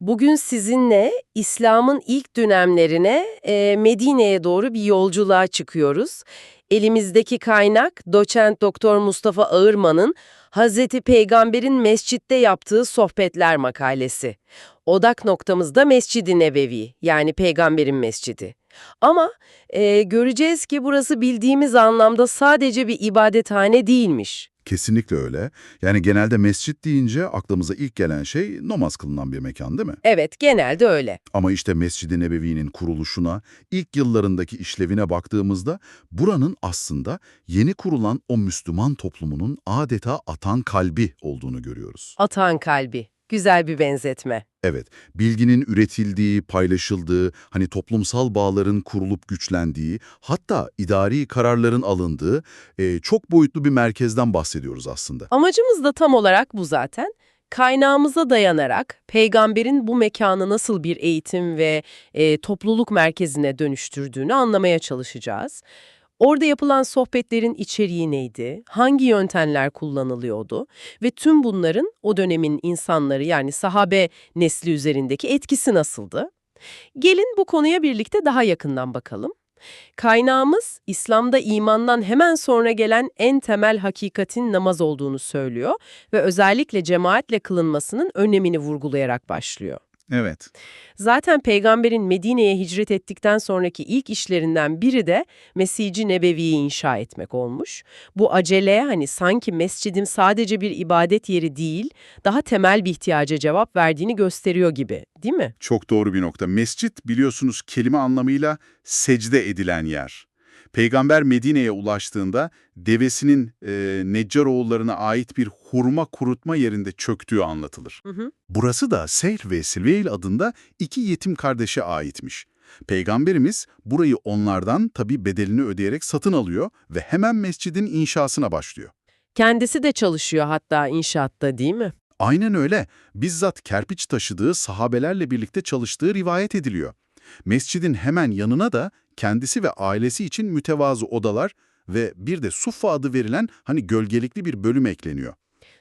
Bugün sizinle İslam'ın ilk dönemlerine e, Medine'ye doğru bir yolculuğa çıkıyoruz. Elimizdeki kaynak doçent doktor Mustafa Ağırman'ın Hazreti Peygamber'in mescitte yaptığı sohbetler makalesi. Odak noktamız da Mescid-i Nebevi yani Peygamber'in mescidi. Ama e, göreceğiz ki burası bildiğimiz anlamda sadece bir ibadethane değilmiş. Kesinlikle öyle. Yani genelde mescit deyince aklımıza ilk gelen şey namaz kılınan bir mekan değil mi? Evet genelde öyle. Ama işte Mescid-i Nebevi'nin kuruluşuna, ilk yıllarındaki işlevine baktığımızda buranın aslında yeni kurulan o Müslüman toplumunun adeta atan kalbi olduğunu görüyoruz. Atan kalbi. Güzel bir benzetme. Evet, bilginin üretildiği, paylaşıldığı, hani toplumsal bağların kurulup güçlendiği, hatta idari kararların alındığı e, çok boyutlu bir merkezden bahsediyoruz aslında. Amacımız da tam olarak bu zaten. Kaynağımıza dayanarak peygamberin bu mekanı nasıl bir eğitim ve e, topluluk merkezine dönüştürdüğünü anlamaya çalışacağız. Orada yapılan sohbetlerin içeriği neydi, hangi yöntemler kullanılıyordu ve tüm bunların o dönemin insanları yani sahabe nesli üzerindeki etkisi nasıldı? Gelin bu konuya birlikte daha yakından bakalım. Kaynağımız İslam'da imandan hemen sonra gelen en temel hakikatin namaz olduğunu söylüyor ve özellikle cemaatle kılınmasının önemini vurgulayarak başlıyor. Evet. Zaten peygamberin Medine'ye hicret ettikten sonraki ilk işlerinden biri de Mescid-i Nebevi'yi inşa etmek olmuş. Bu acele hani sanki mescidim sadece bir ibadet yeri değil, daha temel bir ihtiyaca cevap verdiğini gösteriyor gibi, değil mi? Çok doğru bir nokta. Mescit biliyorsunuz kelime anlamıyla secde edilen yer. Peygamber Medine'ye ulaştığında devesinin e, Neccaroğullarına ait bir hurma kurutma yerinde çöktüğü anlatılır. Hı hı. Burası da Seyr ve Silveil adında iki yetim kardeşe aitmiş. Peygamberimiz burayı onlardan tabi bedelini ödeyerek satın alıyor ve hemen mescidin inşasına başlıyor. Kendisi de çalışıyor hatta inşaatta değil mi? Aynen öyle. Bizzat kerpiç taşıdığı sahabelerle birlikte çalıştığı rivayet ediliyor. Mescidin hemen yanına da kendisi ve ailesi için mütevazı odalar ve bir de Suffa adı verilen hani gölgelikli bir bölüm ekleniyor.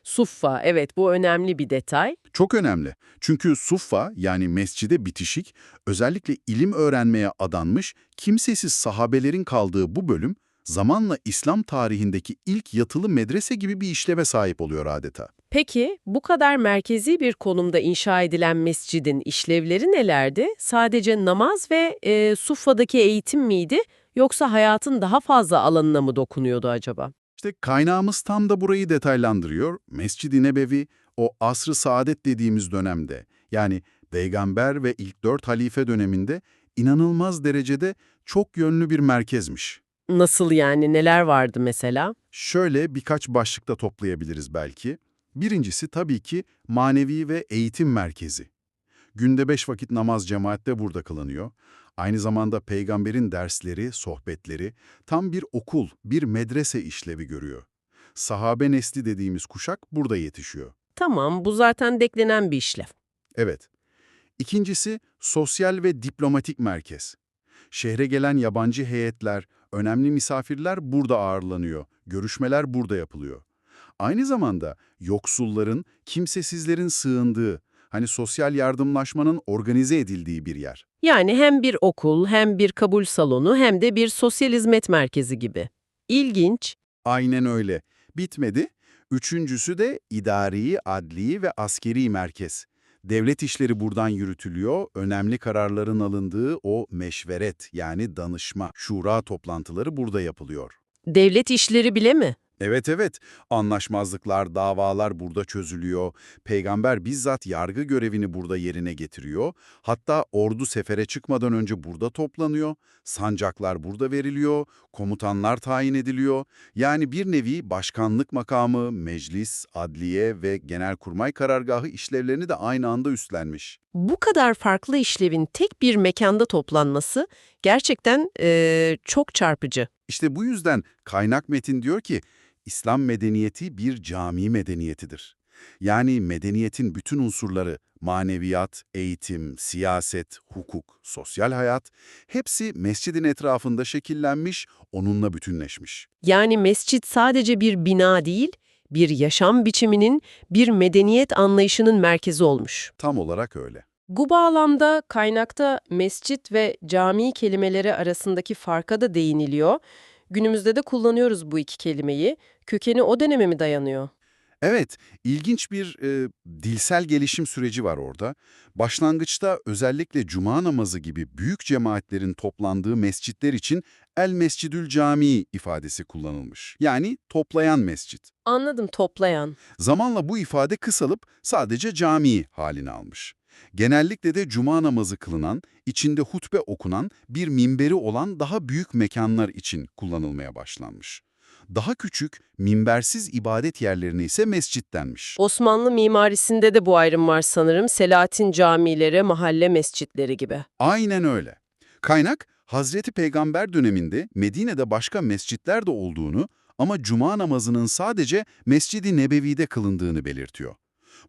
Suffa, evet bu önemli bir detay. Çok önemli. Çünkü Suffa yani mescide bitişik, özellikle ilim öğrenmeye adanmış, kimsesiz sahabelerin kaldığı bu bölüm, zamanla İslam tarihindeki ilk yatılı medrese gibi bir işleve sahip oluyor adeta. Peki bu kadar merkezi bir konumda inşa edilen mescidin işlevleri nelerdi? Sadece namaz ve e, Suffa'daki eğitim miydi yoksa hayatın daha fazla alanına mı dokunuyordu acaba? İşte kaynağımız tam da burayı detaylandırıyor. Mescid-i Nebevi o asr-ı saadet dediğimiz dönemde yani peygamber ve ilk dört halife döneminde inanılmaz derecede çok yönlü bir merkezmiş. Nasıl yani neler vardı mesela? Şöyle birkaç başlıkta toplayabiliriz belki. Birincisi tabii ki manevi ve eğitim merkezi. Günde beş vakit namaz cemaatte burada kılınıyor. Aynı zamanda peygamberin dersleri, sohbetleri tam bir okul, bir medrese işlevi görüyor. Sahabe nesli dediğimiz kuşak burada yetişiyor. Tamam bu zaten beklenen bir işlev. Evet. İkincisi sosyal ve diplomatik merkez. Şehre gelen yabancı heyetler, önemli misafirler burada ağırlanıyor, görüşmeler burada yapılıyor. Aynı zamanda yoksulların, kimsesizlerin sığındığı, hani sosyal yardımlaşmanın organize edildiği bir yer. Yani hem bir okul hem bir kabul salonu hem de bir sosyal hizmet merkezi gibi. İlginç. Aynen öyle. Bitmedi. Üçüncüsü de idari, adli ve askeri merkez. Devlet işleri buradan yürütülüyor, önemli kararların alındığı o meşveret yani danışma, şura toplantıları burada yapılıyor. Devlet işleri bile mi? Evet evet, anlaşmazlıklar, davalar burada çözülüyor. Peygamber bizzat yargı görevini burada yerine getiriyor. Hatta ordu sefere çıkmadan önce burada toplanıyor. Sancaklar burada veriliyor, komutanlar tayin ediliyor. Yani bir nevi başkanlık makamı, meclis, adliye ve genelkurmay karargahı işlevlerini de aynı anda üstlenmiş. Bu kadar farklı işlevin tek bir mekanda toplanması gerçekten eee, çok çarpıcı. İşte bu yüzden kaynak metin diyor ki, İslam medeniyeti bir cami medeniyetidir. Yani medeniyetin bütün unsurları, maneviyat, eğitim, siyaset, hukuk, sosyal hayat, hepsi mescidin etrafında şekillenmiş, onunla bütünleşmiş. Yani mescit sadece bir bina değil, bir yaşam biçiminin, bir medeniyet anlayışının merkezi olmuş. Tam olarak öyle. Bu bağlamda kaynakta mescit ve cami kelimeleri arasındaki farka da değiniliyor. Günümüzde de kullanıyoruz bu iki kelimeyi. Kökeni o döneme mi dayanıyor? Evet, ilginç bir e, dilsel gelişim süreci var orada. Başlangıçta özellikle cuma namazı gibi büyük cemaatlerin toplandığı mescitler için El Mescidül Camii ifadesi kullanılmış. Yani toplayan mescit. Anladım, toplayan. Zamanla bu ifade kısalıp sadece cami halini almış. Genellikle de cuma namazı kılınan, içinde hutbe okunan bir minberi olan daha büyük mekanlar için kullanılmaya başlanmış. Daha küçük, minbersiz ibadet yerlerine ise mescit denmiş. Osmanlı mimarisinde de bu ayrım var sanırım. Selahattin camileri, mahalle mescitleri gibi. Aynen öyle. Kaynak, Hazreti Peygamber döneminde Medine'de başka mescitler de olduğunu ama cuma namazının sadece Mescid-i Nebevi'de kılındığını belirtiyor.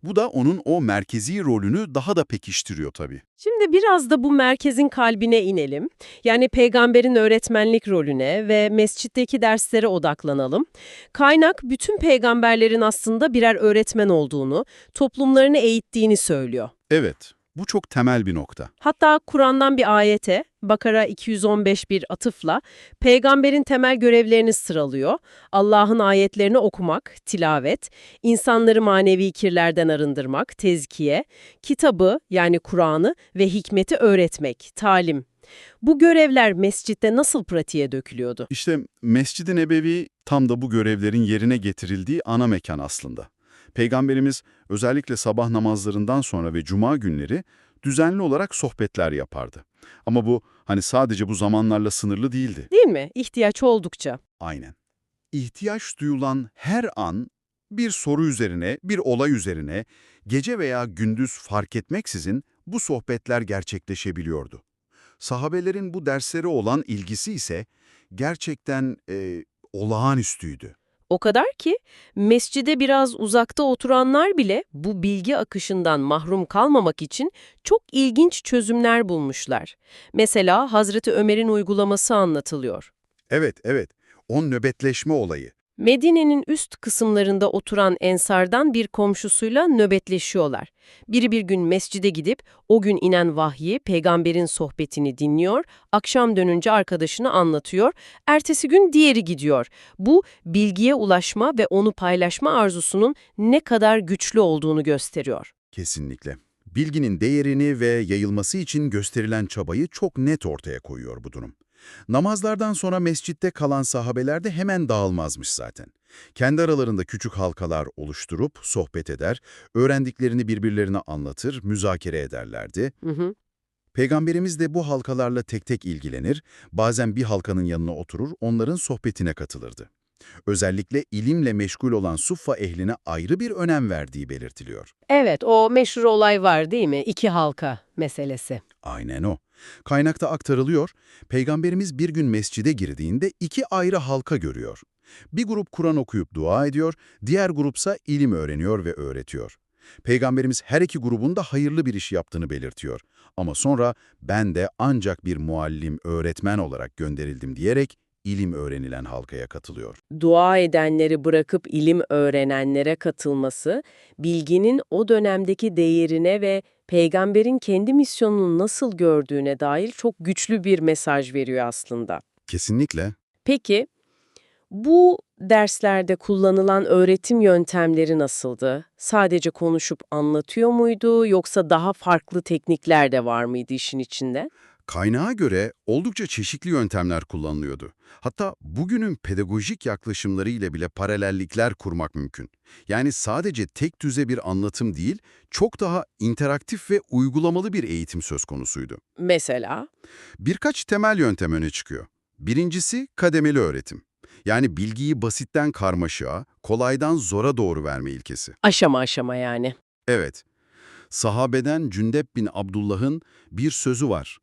Bu da onun o merkezi rolünü daha da pekiştiriyor tabii. Şimdi biraz da bu merkezin kalbine inelim. Yani peygamberin öğretmenlik rolüne ve mescitteki derslere odaklanalım. Kaynak bütün peygamberlerin aslında birer öğretmen olduğunu, toplumlarını eğittiğini söylüyor. Evet, bu çok temel bir nokta. Hatta Kur'an'dan bir ayete, Bakara 215 bir atıfla, peygamberin temel görevlerini sıralıyor. Allah'ın ayetlerini okumak, tilavet, insanları manevi kirlerden arındırmak, tezkiye, kitabı yani Kur'an'ı ve hikmeti öğretmek, talim. Bu görevler mescitte nasıl pratiğe dökülüyordu? İşte Mescid-i Nebevi tam da bu görevlerin yerine getirildiği ana mekan aslında. Peygamberimiz özellikle sabah namazlarından sonra ve cuma günleri düzenli olarak sohbetler yapardı. Ama bu hani sadece bu zamanlarla sınırlı değildi. Değil mi? İhtiyaç oldukça. Aynen. İhtiyaç duyulan her an bir soru üzerine, bir olay üzerine, gece veya gündüz fark etmeksizin bu sohbetler gerçekleşebiliyordu. Sahabelerin bu derslere olan ilgisi ise gerçekten e, olağanüstüydü. O kadar ki mescide biraz uzakta oturanlar bile bu bilgi akışından mahrum kalmamak için çok ilginç çözümler bulmuşlar. Mesela Hazreti Ömer'in uygulaması anlatılıyor. Evet, evet. O nöbetleşme olayı. Medine'nin üst kısımlarında oturan ensardan bir komşusuyla nöbetleşiyorlar. Biri bir gün mescide gidip o gün inen vahyi, peygamberin sohbetini dinliyor, akşam dönünce arkadaşını anlatıyor, ertesi gün diğeri gidiyor. Bu bilgiye ulaşma ve onu paylaşma arzusunun ne kadar güçlü olduğunu gösteriyor. Kesinlikle. Bilginin değerini ve yayılması için gösterilen çabayı çok net ortaya koyuyor bu durum. Namazlardan sonra mescitte kalan sahabeler de hemen dağılmazmış zaten. Kendi aralarında küçük halkalar oluşturup sohbet eder, öğrendiklerini birbirlerine anlatır, müzakere ederlerdi. Hı hı. Peygamberimiz de bu halkalarla tek tek ilgilenir, bazen bir halkanın yanına oturur, onların sohbetine katılırdı. Özellikle ilimle meşgul olan suffa ehline ayrı bir önem verdiği belirtiliyor. Evet, o meşhur olay var değil mi? İki halka meselesi. Aynen o. Kaynakta aktarılıyor, Peygamberimiz bir gün mescide girdiğinde iki ayrı halka görüyor. Bir grup Kur'an okuyup dua ediyor, diğer grupsa ilim öğreniyor ve öğretiyor. Peygamberimiz her iki grubun da hayırlı bir iş yaptığını belirtiyor. Ama sonra ben de ancak bir muallim, öğretmen olarak gönderildim diyerek ilim öğrenilen halkaya katılıyor. dua edenleri bırakıp ilim öğrenenlere katılması, bilginin o dönemdeki değerine ve peygamberin kendi misyonunu nasıl gördüğüne dair çok güçlü bir mesaj veriyor aslında. Kesinlikle. Peki, bu derslerde kullanılan öğretim yöntemleri nasıldı? Sadece konuşup anlatıyor muydu yoksa daha farklı teknikler de var mıydı işin içinde? Kaynağa göre oldukça çeşitli yöntemler kullanılıyordu. Hatta bugünün pedagojik yaklaşımları ile bile paralellikler kurmak mümkün. Yani sadece tek düze bir anlatım değil, çok daha interaktif ve uygulamalı bir eğitim söz konusuydu. Mesela? Birkaç temel yöntem öne çıkıyor. Birincisi kademeli öğretim. Yani bilgiyi basitten karmaşığa, kolaydan zora doğru verme ilkesi. Aşama aşama yani. Evet, sahabeden Cündep bin Abdullah'ın bir sözü var.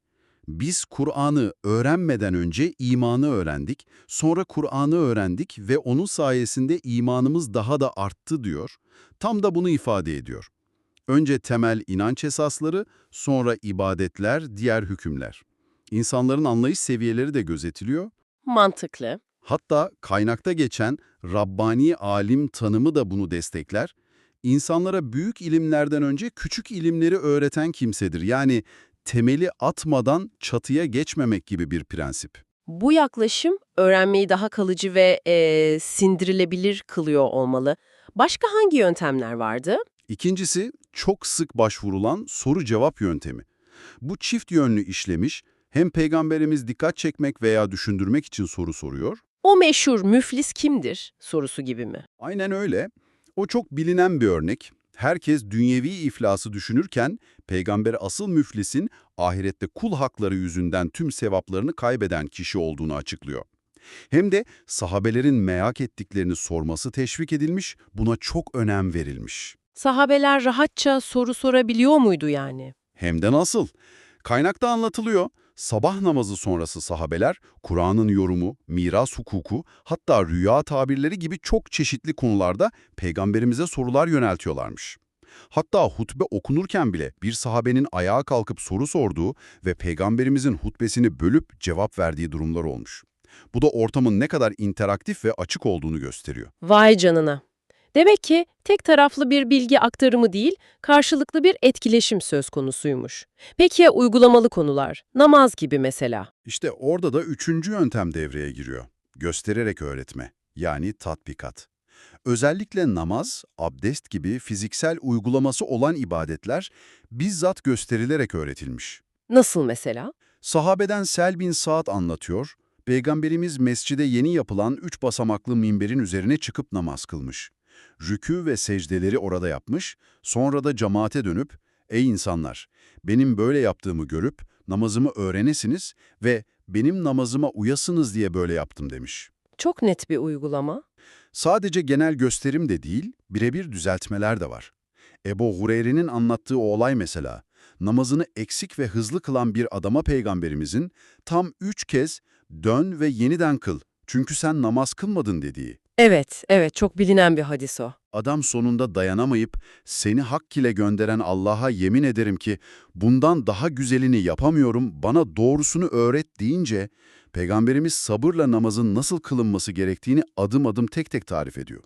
Biz Kur'an'ı öğrenmeden önce imanı öğrendik, sonra Kur'an'ı öğrendik ve onun sayesinde imanımız daha da arttı diyor. Tam da bunu ifade ediyor. Önce temel inanç esasları, sonra ibadetler, diğer hükümler. İnsanların anlayış seviyeleri de gözetiliyor. Mantıklı. Hatta kaynakta geçen Rabbani alim tanımı da bunu destekler. insanlara büyük ilimlerden önce küçük ilimleri öğreten kimsedir. Yani temeli atmadan çatıya geçmemek gibi bir prensip. Bu yaklaşım öğrenmeyi daha kalıcı ve e, sindirilebilir kılıyor olmalı. Başka hangi yöntemler vardı? İkincisi çok sık başvurulan soru-cevap yöntemi. Bu çift yönlü işlemiş, hem peygamberimiz dikkat çekmek veya düşündürmek için soru soruyor, O meşhur müflis kimdir sorusu gibi mi? Aynen öyle. O çok bilinen bir örnek. Herkes dünyevi iflası düşünürken peygamber asıl müflisin ahirette kul hakları yüzünden tüm sevaplarını kaybeden kişi olduğunu açıklıyor. Hem de sahabelerin merak ettiklerini sorması teşvik edilmiş, buna çok önem verilmiş. Sahabeler rahatça soru sorabiliyor muydu yani? Hem de nasıl? Kaynakta anlatılıyor. Sabah namazı sonrası sahabeler, Kur'an'ın yorumu, miras hukuku, hatta rüya tabirleri gibi çok çeşitli konularda peygamberimize sorular yöneltiyorlarmış. Hatta hutbe okunurken bile bir sahabenin ayağa kalkıp soru sorduğu ve peygamberimizin hutbesini bölüp cevap verdiği durumlar olmuş. Bu da ortamın ne kadar interaktif ve açık olduğunu gösteriyor. Vay canına. Demek ki tek taraflı bir bilgi aktarımı değil, karşılıklı bir etkileşim söz konusuymuş. Peki ya uygulamalı konular? Namaz gibi mesela. İşte orada da üçüncü yöntem devreye giriyor. Göstererek öğretme, yani tatbikat. Özellikle namaz, abdest gibi fiziksel uygulaması olan ibadetler bizzat gösterilerek öğretilmiş. Nasıl mesela? Sahabeden Sel bin Sa'd anlatıyor, Peygamberimiz mescide yeni yapılan üç basamaklı minberin üzerine çıkıp namaz kılmış. Rükû ve secdeleri orada yapmış, sonra da cemaate dönüp, ''Ey insanlar, benim böyle yaptığımı görüp namazımı öğrenesiniz ve benim namazıma uyasınız diye böyle yaptım.'' demiş. Çok net bir uygulama. Sadece genel gösterim de değil, birebir düzeltmeler de var. Ebu Hureyre'nin anlattığı o olay mesela, namazını eksik ve hızlı kılan bir adama peygamberimizin tam üç kez dön ve yeniden kıl çünkü sen namaz kılmadın dediği. Evet, evet çok bilinen bir hadis o. Adam sonunda dayanamayıp seni hak ile gönderen Allah'a yemin ederim ki bundan daha güzelini yapamıyorum bana doğrusunu öğret deyince Peygamberimiz sabırla namazın nasıl kılınması gerektiğini adım adım tek tek tarif ediyor.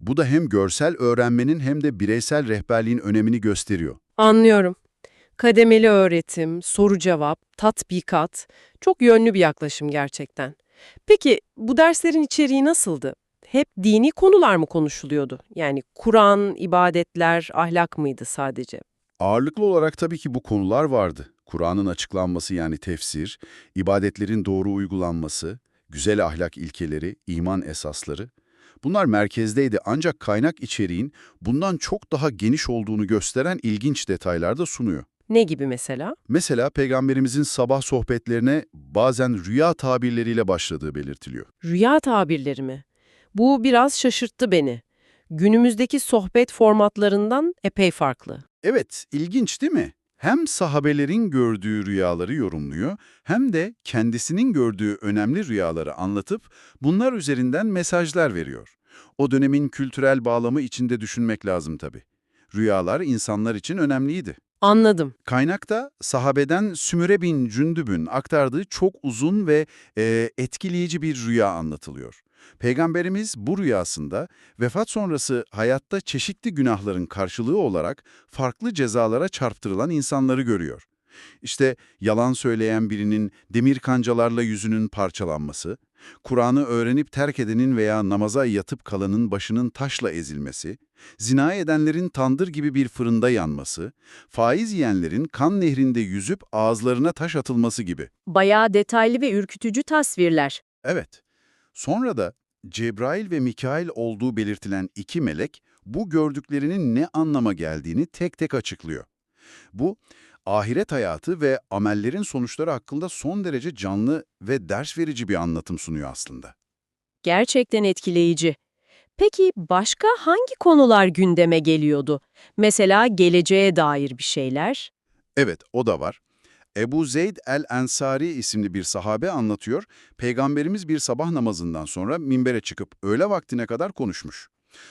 Bu da hem görsel öğrenmenin hem de bireysel rehberliğin önemini gösteriyor. Anlıyorum. Kademeli öğretim, soru cevap, tatbikat çok yönlü bir yaklaşım gerçekten. Peki bu derslerin içeriği nasıldı? Hep dini konular mı konuşuluyordu? Yani Kur'an, ibadetler, ahlak mıydı sadece? Ağırlıklı olarak tabii ki bu konular vardı. Kur'an'ın açıklanması yani tefsir, ibadetlerin doğru uygulanması, güzel ahlak ilkeleri, iman esasları. Bunlar merkezdeydi ancak kaynak içeriğin bundan çok daha geniş olduğunu gösteren ilginç detaylar da sunuyor. Ne gibi mesela? Mesela Peygamberimizin sabah sohbetlerine bazen rüya tabirleriyle başladığı belirtiliyor. Rüya tabirleri mi? Bu biraz şaşırttı beni. Günümüzdeki sohbet formatlarından epey farklı. Evet, ilginç değil mi? Hem sahabelerin gördüğü rüyaları yorumluyor, hem de kendisinin gördüğü önemli rüyaları anlatıp bunlar üzerinden mesajlar veriyor. O dönemin kültürel bağlamı içinde düşünmek lazım tabii. Rüyalar insanlar için önemliydi. Anladım. Kaynakta sahabeden Sümüre bin Cündüb'ün aktardığı çok uzun ve e, etkileyici bir rüya anlatılıyor. Peygamberimiz bu rüyasında vefat sonrası hayatta çeşitli günahların karşılığı olarak farklı cezalara çarptırılan insanları görüyor. İşte yalan söyleyen birinin demir kancalarla yüzünün parçalanması, Kur'an'ı öğrenip terk edenin veya namaza yatıp kalanın başının taşla ezilmesi, zina edenlerin tandır gibi bir fırında yanması, faiz yiyenlerin kan nehrinde yüzüp ağızlarına taş atılması gibi. Bayağı detaylı ve ürkütücü tasvirler. Evet. Sonra da Cebrail ve Mikail olduğu belirtilen iki melek bu gördüklerinin ne anlama geldiğini tek tek açıklıyor. Bu, ahiret hayatı ve amellerin sonuçları hakkında son derece canlı ve ders verici bir anlatım sunuyor aslında. Gerçekten etkileyici. Peki başka hangi konular gündeme geliyordu? Mesela geleceğe dair bir şeyler? Evet, o da var. Ebu Zeyd el-Ensari isimli bir sahabe anlatıyor, Peygamberimiz bir sabah namazından sonra minbere çıkıp öğle vaktine kadar konuşmuş.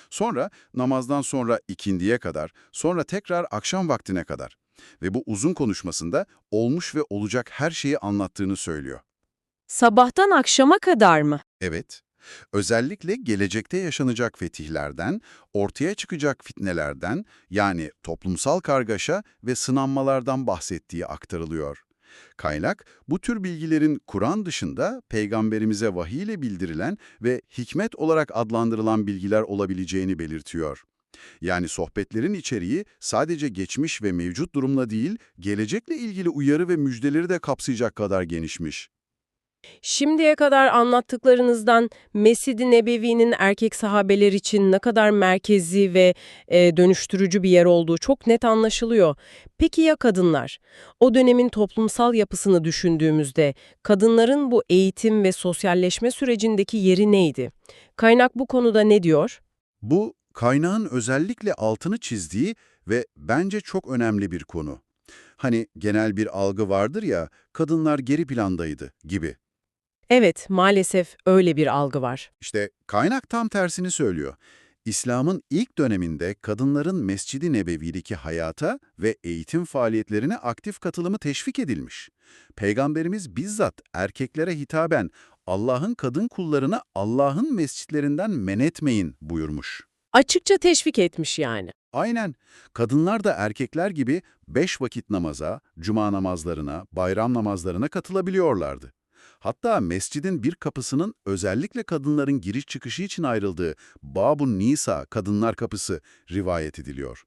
Sonra namazdan sonra ikindiye kadar, sonra tekrar akşam vaktine kadar. Ve bu uzun konuşmasında olmuş ve olacak her şeyi anlattığını söylüyor. Sabahtan akşama kadar mı? Evet, Özellikle gelecekte yaşanacak fetihlerden, ortaya çıkacak fitnelerden yani toplumsal kargaşa ve sınanmalardan bahsettiği aktarılıyor. Kaynak, bu tür bilgilerin Kur'an dışında peygamberimize vahiy ile bildirilen ve hikmet olarak adlandırılan bilgiler olabileceğini belirtiyor. Yani sohbetlerin içeriği sadece geçmiş ve mevcut durumla değil, gelecekle ilgili uyarı ve müjdeleri de kapsayacak kadar genişmiş. Şimdiye kadar anlattıklarınızdan Mescid-i Nebevi'nin erkek sahabeler için ne kadar merkezi ve e, dönüştürücü bir yer olduğu çok net anlaşılıyor. Peki ya kadınlar? O dönemin toplumsal yapısını düşündüğümüzde kadınların bu eğitim ve sosyalleşme sürecindeki yeri neydi? Kaynak bu konuda ne diyor? Bu, kaynağın özellikle altını çizdiği ve bence çok önemli bir konu. Hani genel bir algı vardır ya, kadınlar geri plandaydı gibi. Evet, maalesef öyle bir algı var. İşte kaynak tam tersini söylüyor. İslam'ın ilk döneminde kadınların Mescid-i Nebevi'deki hayata ve eğitim faaliyetlerine aktif katılımı teşvik edilmiş. Peygamberimiz bizzat erkeklere hitaben Allah'ın kadın kullarını Allah'ın mescitlerinden men etmeyin buyurmuş. Açıkça teşvik etmiş yani. Aynen. Kadınlar da erkekler gibi beş vakit namaza, cuma namazlarına, bayram namazlarına katılabiliyorlardı. Hatta mescidin bir kapısının özellikle kadınların giriş çıkışı için ayrıldığı Babun Nisa, kadınlar kapısı rivayet ediliyor.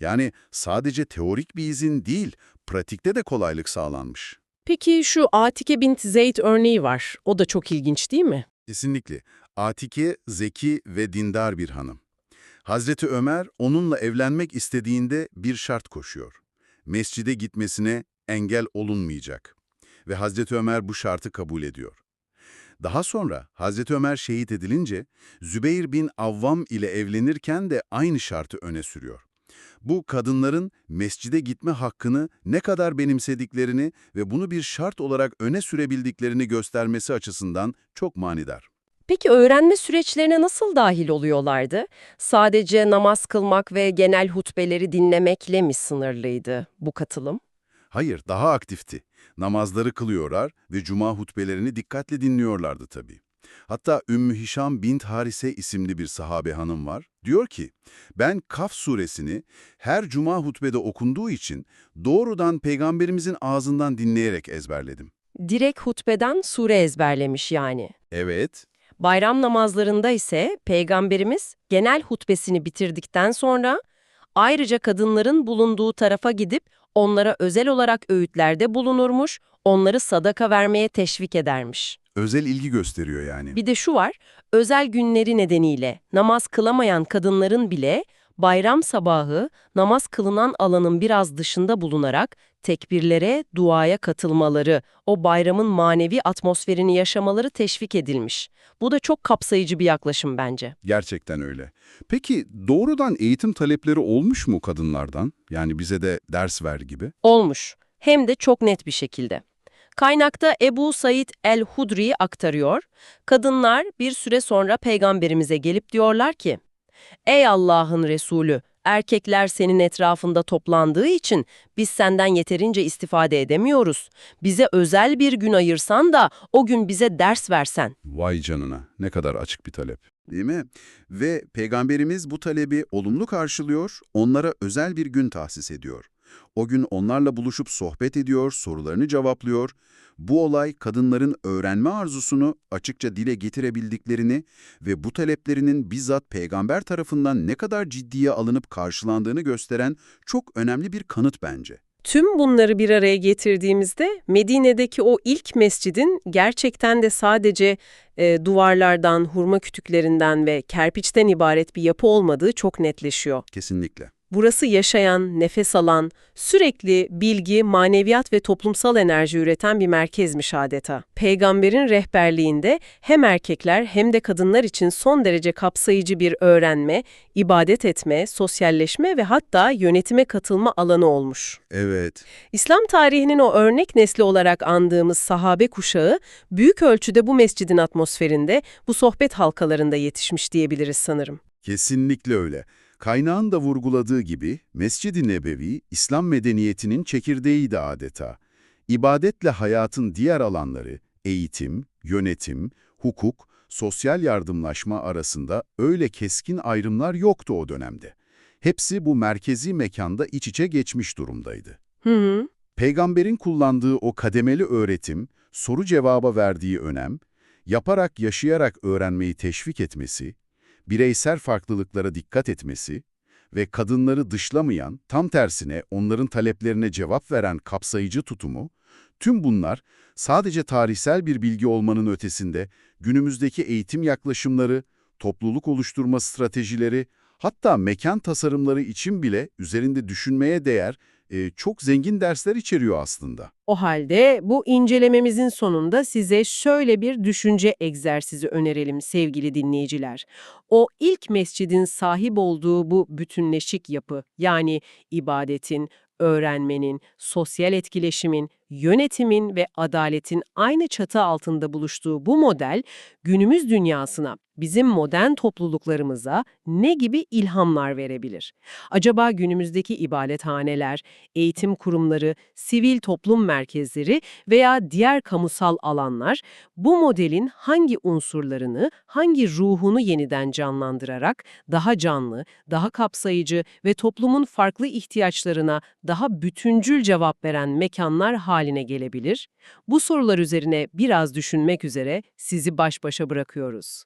Yani sadece teorik bir izin değil, pratikte de kolaylık sağlanmış. Peki şu Atike bint Zeyd örneği var. O da çok ilginç değil mi? Kesinlikle. Atike, zeki ve dindar bir hanım. Hazreti Ömer onunla evlenmek istediğinde bir şart koşuyor. Mescide gitmesine engel olunmayacak. Ve Hazreti Ömer bu şartı kabul ediyor. Daha sonra Hazreti Ömer şehit edilince Zübeyir bin Avvam ile evlenirken de aynı şartı öne sürüyor. Bu kadınların mescide gitme hakkını ne kadar benimsediklerini ve bunu bir şart olarak öne sürebildiklerini göstermesi açısından çok manidar. Peki öğrenme süreçlerine nasıl dahil oluyorlardı? Sadece namaz kılmak ve genel hutbeleri dinlemekle mi sınırlıydı bu katılım? Hayır, daha aktifti. Namazları kılıyorlar ve cuma hutbelerini dikkatle dinliyorlardı tabii. Hatta Ümmü Hişam bint Harise isimli bir sahabe hanım var. Diyor ki, ben Kaf suresini her cuma hutbede okunduğu için doğrudan peygamberimizin ağzından dinleyerek ezberledim. Direkt hutbeden sure ezberlemiş yani. Evet, Bayram namazlarında ise Peygamberimiz genel hutbesini bitirdikten sonra ayrıca kadınların bulunduğu tarafa gidip onlara özel olarak öğütlerde bulunurmuş, onları sadaka vermeye teşvik edermiş. özel ilgi gösteriyor yani. Bir de şu var, özel günleri nedeniyle namaz kılamayan kadınların bile bayram sabahı namaz kılınan alanın biraz dışında bulunarak tekbirlere, duaya katılmaları, o bayramın manevi atmosferini yaşamaları teşvik edilmiş. Bu da çok kapsayıcı bir yaklaşım bence. Gerçekten öyle. Peki doğrudan eğitim talepleri olmuş mu kadınlardan? Yani bize de ders ver gibi. Olmuş. Hem de çok net bir şekilde. Kaynakta Ebu Said el-Hudri aktarıyor. Kadınlar bir süre sonra peygamberimize gelip diyorlar ki, Ey Allah'ın Resulü, erkekler senin etrafında toplandığı için biz senden yeterince istifade edemiyoruz. Bize özel bir gün ayırsan da o gün bize ders versen. Vay canına, ne kadar açık bir talep. Değil mi? Ve Peygamberimiz bu talebi olumlu karşılıyor, onlara özel bir gün tahsis ediyor. O gün onlarla buluşup sohbet ediyor, sorularını cevaplıyor. Bu olay kadınların öğrenme arzusunu açıkça dile getirebildiklerini ve bu taleplerinin bizzat peygamber tarafından ne kadar ciddiye alınıp karşılandığını gösteren çok önemli bir kanıt bence. Tüm bunları bir araya getirdiğimizde Medine'deki o ilk mescidin gerçekten de sadece e, duvarlardan, hurma kütüklerinden ve kerpiçten ibaret bir yapı olmadığı çok netleşiyor. Kesinlikle. Burası yaşayan, nefes alan, sürekli bilgi, maneviyat ve toplumsal enerji üreten bir merkezmiş adeta. Peygamberin rehberliğinde hem erkekler hem de kadınlar için son derece kapsayıcı bir öğrenme, ibadet etme, sosyalleşme ve hatta yönetime katılma alanı olmuş. Evet. İslam tarihinin o örnek nesli olarak andığımız sahabe kuşağı büyük ölçüde bu mescidin atmosferinde, bu sohbet halkalarında yetişmiş diyebiliriz sanırım. Kesinlikle öyle. Kaynağın da vurguladığı gibi Mescid-i Nebevi, İslam medeniyetinin çekirdeğiydi adeta. İbadetle hayatın diğer alanları, eğitim, yönetim, hukuk, sosyal yardımlaşma arasında öyle keskin ayrımlar yoktu o dönemde. Hepsi bu merkezi mekanda iç içe geçmiş durumdaydı. Hı hı. Peygamberin kullandığı o kademeli öğretim, soru cevaba verdiği önem, yaparak yaşayarak öğrenmeyi teşvik etmesi, bireysel farklılıklara dikkat etmesi ve kadınları dışlamayan, tam tersine onların taleplerine cevap veren kapsayıcı tutumu, tüm bunlar sadece tarihsel bir bilgi olmanın ötesinde günümüzdeki eğitim yaklaşımları, topluluk oluşturma stratejileri, hatta mekan tasarımları için bile üzerinde düşünmeye değer e, çok zengin dersler içeriyor aslında. O halde bu incelememizin sonunda size şöyle bir düşünce egzersizi önerelim sevgili dinleyiciler. O ilk mescidin sahip olduğu bu bütünleşik yapı yani ibadetin, öğrenmenin, sosyal etkileşimin, yönetimin ve adaletin aynı çatı altında buluştuğu bu model günümüz dünyasına, bizim modern topluluklarımıza ne gibi ilhamlar verebilir? Acaba günümüzdeki ibadethaneler, eğitim kurumları, sivil toplum merkezleri veya diğer kamusal alanlar bu modelin hangi unsurlarını, hangi ruhunu yeniden canlandırarak daha canlı, daha kapsayıcı ve toplumun farklı ihtiyaçlarına daha bütüncül cevap veren mekanlar haline gelebilir? Bu sorular üzerine biraz düşünmek üzere sizi baş başa bırakıyoruz.